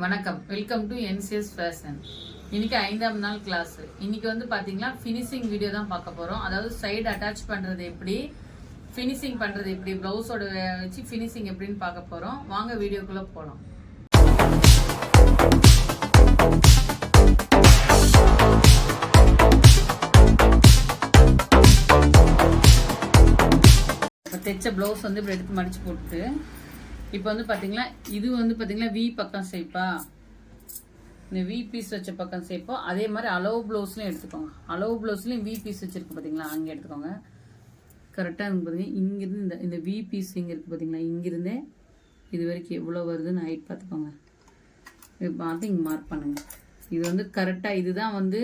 வணக்கம். Welcome to NCS fashion இன்னைக்கு ஐந்தாம் நாள் கிளாஸ் இன்னைக்கு வந்து பாத்தீங்கன்னா ஃபினிஷிங் வீடியோ தான் பார்க்க போறோம். அதாவது சைடு அட்டாச் பண்றது எப்படி ஃபினிஷிங் பண்றது எப்படி பிளவுஸோட வச்சு ஃபினிஷிங் எப்படின்னு பார்க்க போறோம். வாங்க வீடியோக்குள்ள போகலாம் இப்போ தைச்ச ப்ளவுஸ் வந்து இப்படி எடுத்து மடிச்சு போட்டு இப்போ வந்து பாத்தீங்களா இது வந்து பாத்தீங்களா வி பக்கம் சேப்பா இந்த வி பீஸ் வச்ச பக்கம் ஷேப்போ அதே மாதிரி அளவு ப்ளவுஸ்லையும் எடுத்துக்கோங்க. அளவு ப்ளவுஸ்லையும் வி பீஸ் வச்சிருக்கு பாத்தீங்களா? அங்கே எடுத்துக்கோங்க. கரெக்டாக இருக்கு பார்த்தீங்கன்னா இங்கிருந்து இந்த இந்த வி பீஸ் இங்கே இருக்கு பார்த்தீங்களா இங்கிருந்தே இது வரைக்கும் எவ்வளோ வருதுன்னு ஹைட் பார்த்துக்கோங்க. இது பார்த்து இங்கே மார்க் பண்ணுங்க. இது வந்து கரெக்டாக இதுதான் வந்து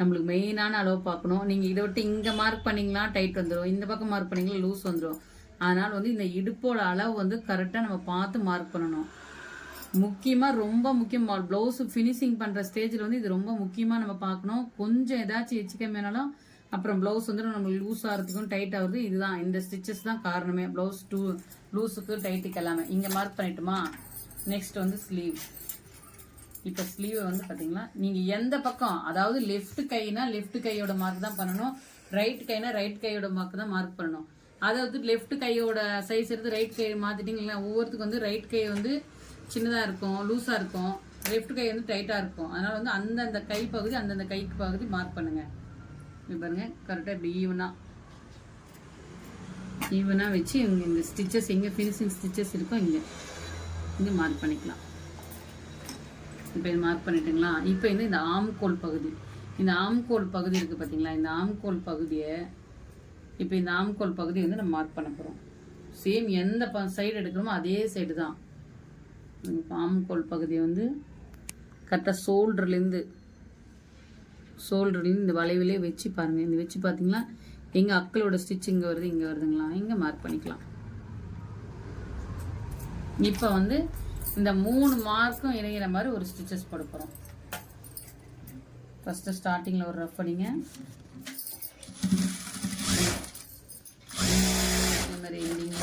நம்மளுக்கு மெயினான அளவு பார்க்கணும். நீங்கள் இதை விட்டு இங்கே மார்க் பண்ணீங்களா டைட் வந்துடும் இந்த பக்கம் மார்க் பண்ணீங்களா லூஸ் வந்துடும் அதனால் வந்து இந்த இடுப்போட அளவு வந்து கரெக்டாக நம்ம பார்த்து மார்க் பண்ணணும். முக்கியமாக ரொம்ப முக்கியம் ப்ளவுஸ் ஃபினிஷிங் பண்ணுற ஸ்டேஜில் வந்து இது ரொம்ப முக்கியமாக நம்ம பார்க்கணும். கொஞ்சம் ஏதாச்சும் எச்சிக்க மேனாலும் அப்புறம் ப்ளவுஸ் வந்து நம்மளுக்கு லூஸ் ஆகிறதுக்கும் டைட் ஆகுது இதுதான் இந்த ஸ்டிச்சஸ் தான் காரணமே. ப்ளவுஸ் டூ லூஸுக்கு டைட்டுக்கு எல்லாமே. இங்கே மார்க் பண்ணிட்டுமா? நெக்ஸ்ட் வந்து ஸ்லீவ் இப்போ ஸ்லீவ் வந்து பார்த்தீங்களா நீங்கள் எந்த பக்கம் அதாவது லெஃப்ட் கைனா லெஃப்ட் கையோட மார்க் தான் பண்ணணும். ரைட் கைனா ரைட் கையோட மார்க் தான் மார்க் பண்ணணும். அதாவது லெஃப்ட் கையோட சைஸ் எடுத்து ரைட் கை மாற்றிட்டீங்களா ஒவ்வொருத்துக்கு வந்து ரைட் கை வந்து சின்னதாக இருக்கும் லூஸாக இருக்கும். லெஃப்ட் கை வந்து டைட்டாக இருக்கும். அதனால் வந்து அந்தந்த கை பகுதி அந்தந்த கைக்கு பகுதி மார்க் பண்ணுங்கள் இது பாருங்கள் கரெக்டாக இப்படி ஈவனாக ஈவனாக வச்சு இங்கே இந்த ஸ்டிச்சஸ் எங்கே ஃபினிஷிங் ஸ்டிச்சஸ் இருக்கோ இங்கே. இங்கே மார்க் பண்ணிக்கலாம். இப்போ இது மார்க் பண்ணிட்டுங்களா? இப்போ இந்த ஆம்கோல் பகுதி. இந்த ஆம்கோல் பகுதி இருக்குது பார்த்தீங்களா இந்த ஆம்கோல் பகுதியை இப்போ இந்த ஆம்கோல் பகுதி வந்து நம்ம மார்க் பண்ண போகிறோம் சேம் எந்த ப சைடு எடுக்கிறோமோ அதே சைடு தான். இப்போ ஆம்கோல் பகுதியை வந்து கரெக்டாக ஷோல்டர்லேருந்து ஷோல்டர்லேருந்து இந்த வளைவிலே வச்சு பாருங்கள் இந்த வச்சு பார்த்தீங்களா எங்கள் அக்களோட ஸ்டிச் இங்கே வருது இங்கே வருதுங்களா? இங்கே மார்க் பண்ணிக்கலாம். இப்போ வந்து இந்த மூணு மார்க்கும் இணைகிற மாதிரி ஒரு ஸ்டிச்சஸ் போட போகிறோம் ஃபஸ்ட்டு ஸ்டார்டிங்கில் ஒரு ரஃப் பண்ணிங்க இந்த மாதிரி எண்டிங்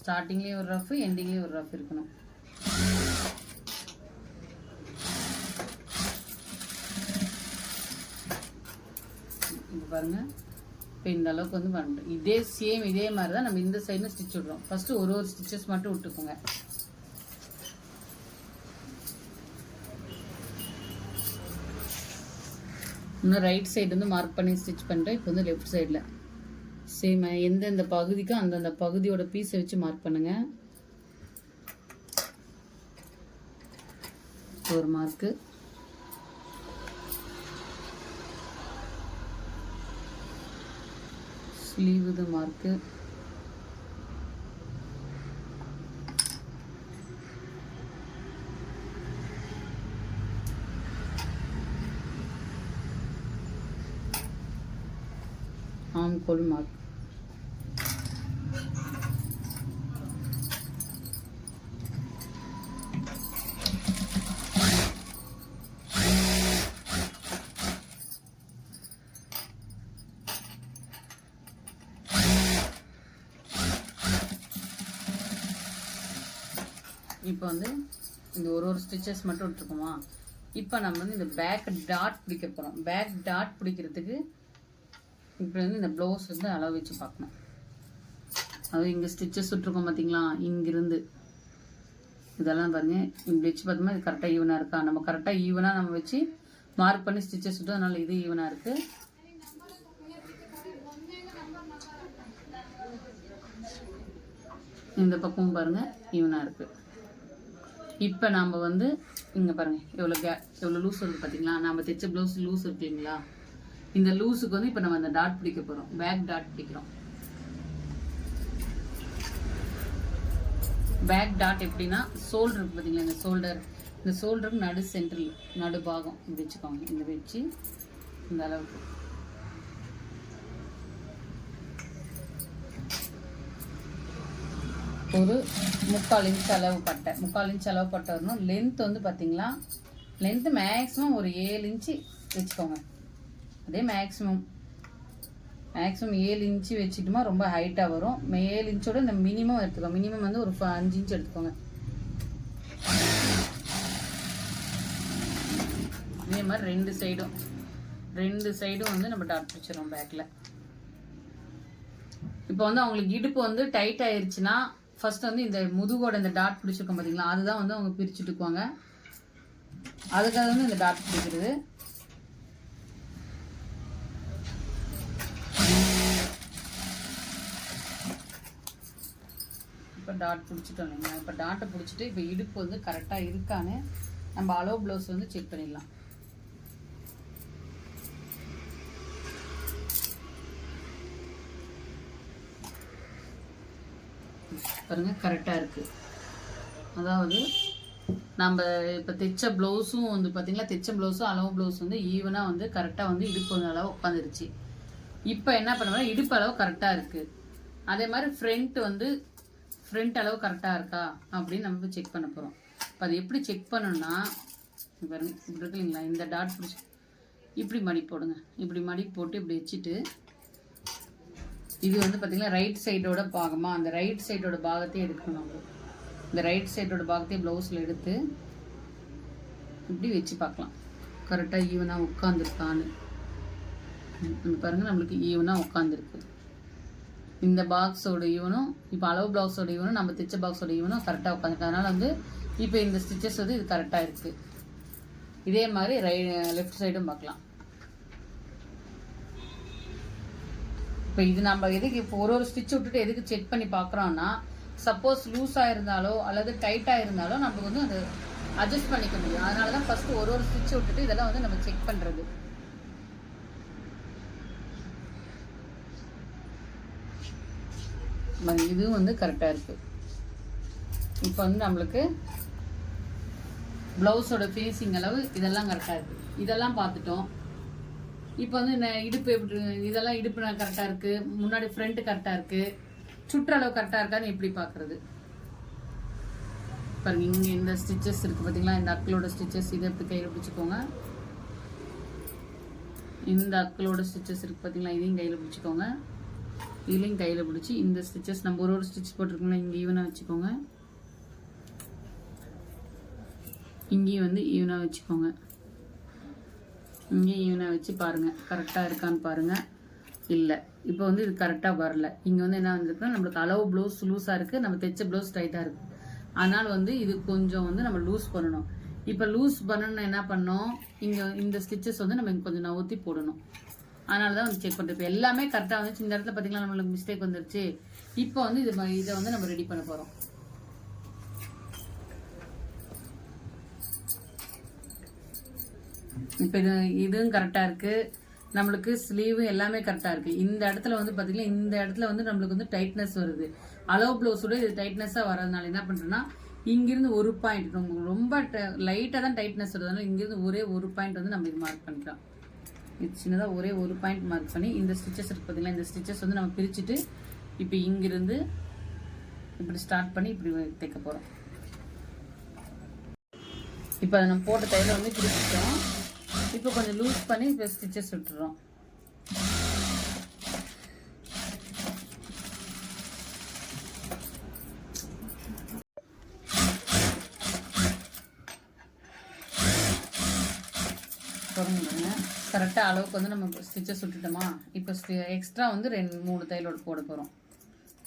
ஸ்டார்டிங்லேயும் ஒரு ரஃப் எண்டிங்லேயும் ஒரு ரஃப் இருக்கணும். இப்போ பாருங்க. இப்போ இந்த அளவுக்கு வந்து பண்ணுறோம் இதே சேம் இதே மாதிரி தான் நம்ம இந்த சைடில் ஸ்டிச் விடுறோம். ஃபஸ்ட்டு ஒரு ஒரு ஸ்டிச்சஸ் மட்டும் விட்டுக்கோங்க. இன்னும் ரைட் சைடு வந்து மார்க் பண்ணி ஸ்டிச் பண்ணுறேன் இப்போ வந்து லெஃப்ட் சைடில் சேம் எந்தெந்த பகுதிக்கும் அந்தந்த பகுதியோட பீஸை வச்சு மார்க் பண்ணுங்க. ஒரு மார்க்கு ஸ்லீவுது மார்க்கு ஆம்கோல் மார்க் இப்போ வந்து இந்த ஒரு ஒரு ஸ்டிச்சஸ் மட்டும் விட்டுருக்கோமா? இப்போ நம்ம வந்து இந்த பேக் டாட் பிடிக்க போகிறோம் பேக் டாட் பிடிக்கிறதுக்கு இப்போ வந்து இந்த ப்ளவுஸ் வந்து அளவு வச்சு பார்க்கணும். அது இங்கே ஸ்டிச்சஸ் விட்ருக்கோம் பார்த்தீங்களா இங்கிருந்து. இதெல்லாம் பாருங்கள் இப்படி வச்சு பார்த்தோம்னா இது கரெக்டாக ஈவனாக இருக்கா? நம்ம கரெக்டாக ஈவனாக நம்ம வச்சு மார்க் பண்ணி ஸ்டிச்சஸ் விட்டோம் அதனால் இது ஈவனாக இருக்குது இந்த பக்கமும் பாருங்கள் ஈவனாக இருக்குது இப்போ நாம் வந்து இங்கே பாருங்கள் எவ்வளோ கே எவ்வளோ லூஸ் இருக்குது பார்த்தீங்களா நம்ம தைச்ச ப்ளவுஸ் லூஸ் இருக்கு இல்லைங்களா? இந்த லூஸுக்கு வந்து இப்போ நம்ம அந்த டாட் பிடிக்க போகிறோம் பேக் டாட் பிடிக்கிறோம். பேக் டாட் எப்படின்னா ஷோல்டர் இருக்கு பார்த்தீங்களா இந்த ஷோல்டர் இந்த ஷோல்டருக்கு நடு சென்ட்ரல் நடு பாகம் வச்சுக்கோங்க. இந்த வச்சு இந்த அளவுக்கு. ஒரு முக்கால் இன்ச் அளவு பட்டை. முக்கால் இன்ச் அளவு பட்டை வரணும். லென்த் வந்து பார்த்தீங்களா லென்த்து மேக்ஸிமம் ஒரு ஏழு இன்ச்சு வச்சுக்கோங்க. அதே மேக்ஸிமம் மேக்ஸிமம் ஏழு இன்ச்சு வச்சுட்டுமா ரொம்ப ஹைட்டாக வரும். மே- ஏழு இன்ச்சோட இந்த மினிமம் எடுத்துக்கோங்க. மினிமம் வந்து ஒரு அஞ்சு இன்ச் எடுத்துக்கோங்க. இதே மாதிரி ரெண்டு சைடும் ரெண்டு சைடும் வந்து நம்ம டாட் பிடிச்சிடும் பேக்கில் இப்போ வந்து அவங்களுக்கு இடுப்பு வந்து டைட் ஆயிருச்சுன்னா ஃபர்ஸ்ட் வந்து இந்த முதுகோட இந்த டாட் பிடிச்சிருக்கோம் பார்த்தீங்களா அதுதான் வந்து அவங்க பிரிச்சுட்டுக்குவாங்க. அதுக்காக வந்து இந்த டாட் பிடிக்கிறது. இப்போ டாட் பிடிச்சிட்டோம் இல்லைங்களா? இப்போ டாட்டை பிடிச்சிட்டு இப்போ இடுப்பு வந்து கரெக்டாக இருக்கான்னு நம்ம அலோ ப்ளவுஸ் வந்து செக் பண்ணிடலாம். பாருங்க கரெக்டாக இருக்குது அதாவது நம்ம இப்போ தைச்ச ப்ளவுஸும் வந்து பார்த்தீங்களா தைச்ச ப்ளவுஸும் அளவு ப்ளவுஸ் வந்து ஈவனாக வந்து கரெக்டாக வந்து இடுப்பு வந்து அளவு உட்காந்துருச்சு இப்போ என்ன பண்ணுவோம்னா இடுப்பு அளவு கரெக்டாக இருக்குது அதே மாதிரி ஃப்ரண்ட் வந்து ஃப்ரண்ட் அளவு கரெக்டாக இருக்கா அப்படின்னு நம்ம செக் பண்ண போகிறோம் இப்போ அது எப்படி செக் பண்ணணும்னா இங்க பாருங்க இப்படி இருக்கு இந்த டாட் பிடிச்சி இப்படி மடி போடுங்க. இப்படி மடி போட்டு இப்படி வச்சுட்டு இது வந்து பார்த்திங்கன்னா ரைட் சைடோட பாகமாக அந்த ரைட் சைடோட பாகத்தையும் எடுக்கணும் நம்ம. இந்த ரைட் சைடோட பாகத்தையும் ப்ளவுஸில் எடுத்து இப்படி வச்சு பார்க்கலாம். கரெக்டாக ஈவனாக உட்காந்துருக்கான்னு பாருங்கள் நம்மளுக்கு ஈவனாக உட்காந்துருக்கு இந்த பாக்ஸோட ஈவனும் இப்போ அளவு ப்ளவுஸோட ஈவனும் நம்ம தைச்ச பாக்ஸோட ஈவனும் கரெக்டாக உட்காந்துருக்கு அதனால் வந்து இப்போ இந்த ஸ்டிச்சஸ் வந்து இது கரெக்டாக இருக்குது இதே மாதிரி ரை லெஃப்ட் சைடும் பார்க்கலாம். இப்போ இது நம்ம எதுக்கு இப்போ ஒரு ஒரு ஸ்டிச் விட்டுட்டு எதுக்கு செக் பண்ணி பார்க்குறோன்னா சப்போஸ் லூஸாக இருந்தாலோ அல்லது டைட்டாக இருந்தாலோ நமக்கு வந்து அது அட்ஜஸ்ட் பண்ணிக்க முடியும். அதனால தான் ஃபஸ்ட்டு ஒரு ஒரு ஸ்டிச் விட்டுட்டு இதெல்லாம் வந்து நம்ம செக் பண்ணுறது இதுவும் வந்து கரெக்டாக இருக்குது இப்போ வந்து நம்மளுக்கு ப்ளவுஸோட ஃபேஸிங் அளவு இதெல்லாம் கரெக்டாக இருக்குது இதெல்லாம் பார்த்துட்டோம். இப்போ வந்து இந்த இடுப்பு எப்படி இதெல்லாம் இடுப்பு கரெக்டாக இருக்குது முன்னாடி ஃப்ரண்ட்டு கரெக்டாக இருக்குது சுற்றளவு கரெக்டாக இருக்கான்னு எப்படி பார்க்குறது? பாருங்க இங்கே இந்த ஸ்டிச்சஸ் இருக்குது பார்த்தீங்களா இந்த அக்களோட ஸ்டிச்சஸ் இதை எப்படி கையில் பிடிச்சிக்கோங்க. இந்த அக்களோட ஸ்டிச்சஸ் இருக்குது பார்த்தீங்களா இதையும் கையில் பிடிச்சிக்கோங்க. இதுலேயும் கையில் பிடிச்சி இந்த ஸ்டிச்சஸ் நம்ம ஒரு ஒரு ஸ்டிச் போட்டிருக்கோம்ல இங்கே ஈவனாக வச்சுக்கோங்க. இங்கேயும் வந்து ஈவனாக வச்சுக்கோங்க. இங்கேயும் ஈவனாக வச்சு பாருங்கள் கரெக்டாக இருக்கான்னு பாருங்கள் இல்லை இப்போ வந்து இது கரெக்டாக வரல. இங்கே வந்து என்ன வந்துருக்குன்னா நம்மளுக்கு அளவு ப்ளவுஸ் லூஸாக இருக்குது நம்ம தைச்ச ப்ளவுஸ் டைட்டாக இருக்குது ஆனால் வந்து இது கொஞ்சம் வந்து நம்ம லூஸ் பண்ணணும். இப்போ லூஸ் பண்ணணும்னா என்ன பண்ணோம் இங்கே இந்த ஸ்டிச்சஸ் வந்து நம்ம கொஞ்சம் நவுத்தி போடணும். அதனால தான் வந்து செக் பண்ணுறது இப்போ எல்லாமே கரெக்டாக வந்துச்சு. இந்த இடத்துல பார்த்தீங்களா நம்மளுக்கு மிஸ்டேக் வந்துருச்சு. இப்போ வந்து இது இதை வந்து நம்ம ரெடி பண்ண போகிறோம் இப்போ இது இதுவும் கரெக்டாக இருக்குது நம்மளுக்கு ஸ்லீவு எல்லாமே கரெக்டாக இருக்குது இந்த இடத்துல வந்து பார்த்தீங்கன்னா இந்த இடத்துல வந்து நம்மளுக்கு வந்து டைட்னஸ் வருது. அளவு ப்ளவுஸோட இது டைட்னஸாக வரதுனால என்ன பண்ணுறோன்னா இங்கிருந்து ஒரு பாயிண்ட் ரொம்ப ரொம்ப லைட்டாக தான் டைட்னஸ் வருதுனால இங்கிருந்து ஒரே ஒரு பாயிண்ட் வந்து நம்ம இது மார்க் பண்ணிக்கலாம் சின்னதாக ஒரே ஒரு பாயிண்ட் மார்க் பண்ணி இந்த ஸ்டிச்சஸ் இருக்குது பார்த்தீங்களா இந்த ஸ்டிச்சஸ் வந்து நம்ம பிரிச்சுட்டு இப்போ இங்கிருந்து இப்படி ஸ்டார்ட் பண்ணி இப்படி தைக்க போகிறோம் இப்போ அதை நம்ம போட்ட தையலை வந்து பிரிச்சுட்டோம் இப்போ கொஞ்சம் லூஸ் பண்ணி இப்போ ஸ்டிச்சஸ் விட்டுறோம். தொடங்குங்க கரெக்டாக அளவுக்கு வந்து நம்ம ஸ்டிச்சஸ் விட்டுட்டோமா இப்போ எக்ஸ்ட்ரா வந்து ரெண்டு மூணு தையலோட போட போகிறோம்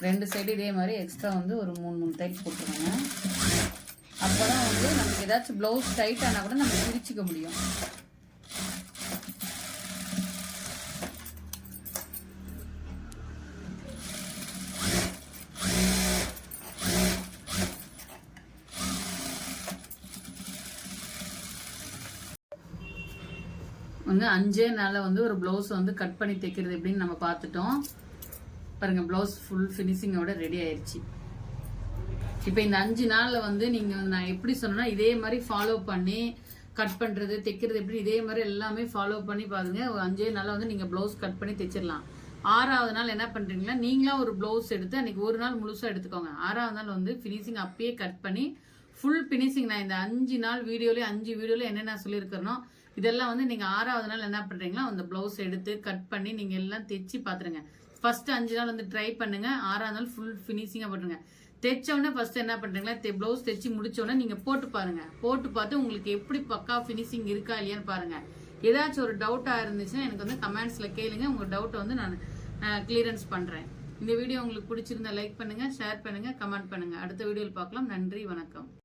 ரெண்டு சைடு இதே மாதிரி எக்ஸ்ட்ரா வந்து ஒரு மூணு மூணு தையல் போட்டுருவாங்க. அப்போ தான் வந்து நமக்கு ஏதாச்சும் ப்ளவுஸ் டைட் ஆனால் கூட நம்ம பிரிச்சுக்க முடியும். வந்து அஞ்சே நாளில் வந்து ஒரு ப்ளவுஸ் வந்து கட் பண்ணி தைக்கிறது எப்படின்னு நம்ம பார்த்துட்டோம். பாருங்கள் ப்ளவுஸ் ஃபுல் ஃபினிஷிங்கோட ரெடி ஆயிடுச்சு இப்போ இந்த அஞ்சு நாளில் வந்து நீங்கள் நான் எப்படி சொன்னேன்னா இதே மாதிரி ஃபாலோ பண்ணி கட் பண்ணுறது தைக்கிறது எப்படி இதே மாதிரி எல்லாமே ஃபாலோ பண்ணி பாருங்க. ஒரு அஞ்சே நாளில் வந்து நீங்கள் ப்ளவுஸ் கட் பண்ணி தைச்சிடலாம். ஆறாவது நாள் என்ன பண்ணுறீங்களா நீங்களாம் ஒரு ப்ளவுஸ் எடுத்து அன்னைக்கு ஒரு நாள் முழுசாக எடுத்துக்கோங்க. ஆறாவது நாள் வந்து ஃபினிஷிங் அப்பயே கட் பண்ணி ஃபுல் ஃபினிஷிங் நான் இந்த அஞ்சு நாள் வீடியோலேயே அஞ்சு வீடியோவில் என்னென்ன சொல்லியிருக்கிறேனோ இதெல்லாம் வந்து நீங்கள் ஆறாவது நாள் என்ன பண்ணுறீங்களா அந்த ப்ளவுஸ் எடுத்து கட் பண்ணி நீங்கள் எல்லாம் தைச்சு பார்த்துருங்க ஃபர்ஸ்ட் அஞ்சு நாள் வந்து ட்ரை பண்ணுங்க. ஆறாவது நாள் ஃபுல் ஃபினிஷிங்காக போட்டுருங்க. தைச்சோடனே ஃபர்ஸ்ட் என்ன பண்றீங்களா? ப்ளவுஸ் தைச்சு முடிச்சோடனே நீங்க போட்டு பாருங்க. போட்டு பார்த்து உங்களுக்கு எப்படி பக்கா ஃபினிஷிங் இருக்கா இல்லையான்னு பாருங்க. ஏதாச்சும் ஒரு டவுட்டா இருந்துச்சுன்னா எனக்கு வந்து கமெண்ட்ஸ்ல கேளுங்க. உங்க டவுட்டை வந்து நான் கிளியரன்ஸ் பண்றேன். இந்த வீடியோ உங்களுக்கு பிடிச்சிருந்தா லைக் பண்ணுங்க ஷேர் பண்ணுங்க கமெண்ட் பண்ணுங்க. அடுத்த வீடியோவில் பார்க்கலாம். நன்றி வணக்கம்.